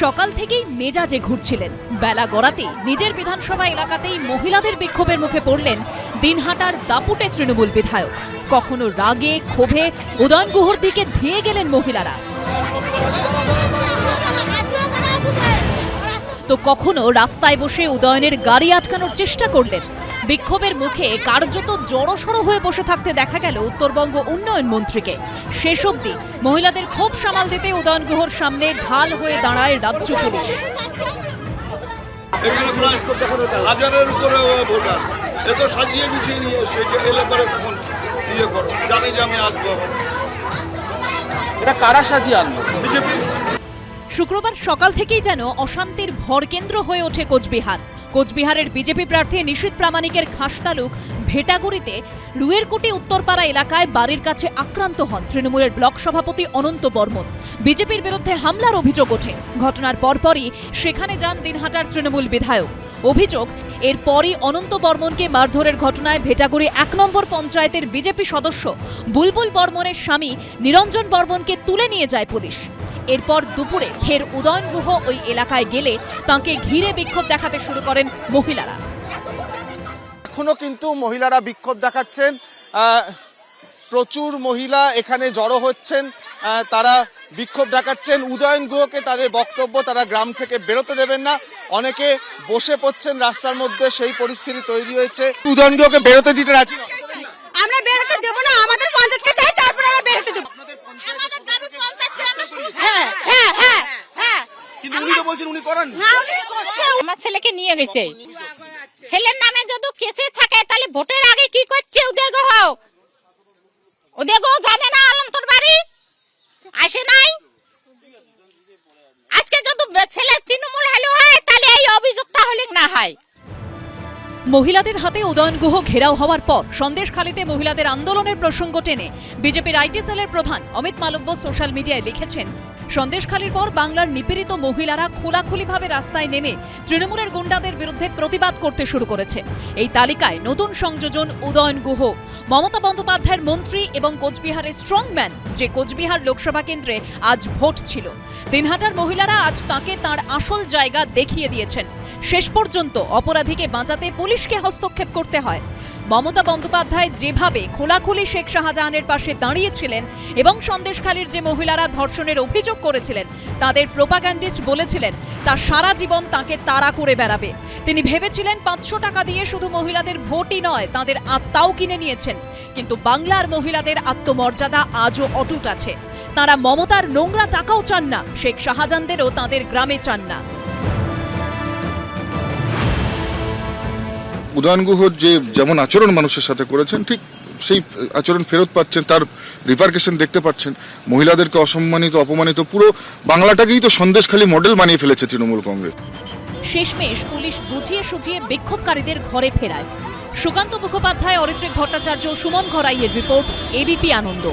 সকাল থেকেই মেজাজে ঘুরছিলেন। বেলা গড়াতেই নিজের বিধানসভা এলাকাতেই মহিলাদের বিক্ষোভের মুখে পড়লেন দিনহাটার দাপুটে তৃণমূল বিধায়ক। কখনো রাগে, ক্ষোভে, উদয়ন গুহর দিকে ধেয়ে গেলেন মহিলারা। তো কখনো রাস্তায় বসে উদয়নের গাড়ি আটকানোর চেষ্টা করলেন বিক্ষোভের মুখে কার্যত জড়সড় হয়ে বসে থাকতে দেখা গেল উত্তরবঙ্গ উন্নয়ন মন্ত্রীকে। শেষ অবধি মহিলাদের ক্ষোভ সামাল দিতে উদয়ন গুহর সামনে ঢাল হয়ে দাঁড়ায় রাজ্য পুলিশ। এখানে প্রায় হাজারের উপরে ভোটার। এ তো সাজিয়ে গুছিয়ে নিয়ে এসছে যে এলে পরে তখন ইয়ে করো জানে যে আমি আসব এটা কারা সাজিয়ে আনলো? শুক্রবার সকাল থেকেই যেন অশান্তির ভরকেন্দ্র হয়ে ওঠে কোচবিহার। কোচবিহারের বিজেপি প্রার্থী নিশীত প্রামাণিকের খাসতালুক ভেটাগুড়িতে রুয়েরকুটি উত্তরপাড়া এলাকায় বাড়ির কাছে আক্রান্ত হন তৃণমূলের ব্লক সভাপতি অনন্ত বর্মন। বিজেপির বিরুদ্ধে হামলার অভিযোগ ওঠে। ঘটনার পরপরই সেখানে যান দিনহাটার তৃণমূল বিধায়ক। অভিযোগ, এরপরই অনন্ত বর্মনকে মারধরের ঘটনায় ভেটাগুড়ি এক নম্বর পঞ্চায়েতের বিজেপি সদস্য বুলবুল বর্মনের স্বামী নিরঞ্জন বর্মনকে তুলে নিয়ে যায় পুলিশ। এরপর দুপুরে ফের উদয়ন গুহ ওই এলাকায় গেলে তাকে ঘিরে বিক্ষোভ দেখাতে শুরু করেন মহিলারা। এখনও কিন্তু মহিলারা বিক্ষোভ দেখাচ্ছেন। প্রচুর মহিলা এখানে জড়ো হচ্ছেন। তারা বিক্ষোভ দেখাচ্ছেন। উদয়ন গুহকে তাদের বক্তব্য তারা গ্রাম থেকে বেরোতে দেবেন না। অনেকে বসে পড়ছেন রাস্তার মধ্যে সেই পরিস্থিতি তৈরি হয়েছে। উদয়ন গুহকে বেরোতে দিতে রাজি আমরা বেরোতে দেবো না আমাদের পঞ্চায়েতকে চাই তারপরে আমরা বেরোতে দেবো। উনি তো বলছেন উনি করেন। আমার ছেলেকে নিয়ে গেছে। ছেলের নামে যদি কেসে থাকে তাহলে ভোটের আগে কি করছে উদয় গো? উদয় গো জানে না আলন্তর বাড়ি? আসে নাই? আজকে যদি ছেলে তৃণমূল হলো হয় তাহলে এই অভিযোগটা হলে না হয়। মহিলাদের হাতে উদয়ন গুহ ঘেরাও হওয়ার পর সন্দেশখালীতে মহিলাদের আন্দোলনের প্রসঙ্গ টেনে বিজেপির আইটি সেলের প্রধান অমিত মালব্য সোশ্যাল মিডিয়ায় লিখেছেন সন্দেশখালীর পর বাংলার নিপীড়িত মহিলারা খোলাখুলিভাবে রাস্তায় নেমে তৃণমূলের গুন্ডাদের বিরুদ্ধে প্রতিবাদ করতে শুরু করেছে। এই তালিকায় নতুন সংযোজন উদয়ন গুহ, মমতা বন্দ্যোপাধ্যায়ের মন্ত্রী এবং কোচবিহারের স্ট্রংম্যান যে কোচবিহার লোকসভা কেন্দ্রে আজ ভোট ছিল। দিনহাটার মহিলারা আজ তাকে তার আসল জায়গা দেখিয়ে দিয়েছেন। শেষ পর্যন্ত অপরাধীকে বাঁচাতে পুলিশকে হস্তক্ষেপ করতে হয়। মমতা বন্দ্যোপাধ্যায় যেভাবে খোলাখুলি শেখ শাহজাহানের পাশে দাঁড়িয়েছিলেন এবং সন্দেশখালীর যে মহিলারা ধর্ষণের অভিযোগ করেছিলেন, তাদের প্রোপাগ্যান্ডিস্ট বলেছিলেন, তা সারা জীবন তাকে তাড়া করে বেড়াবে। তিনি ভেবেছিলেন পাঁচশো টাকা দিয়ে শুধু মহিলাদের ভোটই নয়, তাদের আত্মাও কিনে নিয়েছেন। কিন্তু বাংলার মহিলাদের আত্মমর্যাদা আজও অটুট আছে। তারা মমতার নোংরা টাকাও চান না, শেখ শাহজাহানদেরও তাদের গ্রামে চান না। উদয়ন গুহর যে যেমন আচরণ মানুষের সাথে করেছেন, ঠিক সেই আচরণ ফেরত পাচ্ছেন, তার রিপার্কেশন দেখতে পাচ্ছেন। মহিলাদেরকে অসম্মানিত, অপমানিত, পুরো বাংলাটাকেই তো সন্দেশখালী মডেল বানিয়ে ফেলেছে তৃণমূল কংগ্রেস। শেষমেশ পুলিশ বুঝিয়ে সুঝিয়ে বিক্ষোভকারীদের ঘরে ফেরায়। সুকান্ত মুখোপাধ্যায়, অরিত্রিক ভট্টাচার্য, সুমন ঘরাইয়ের রিপোর্ট এবিপি আনন্দ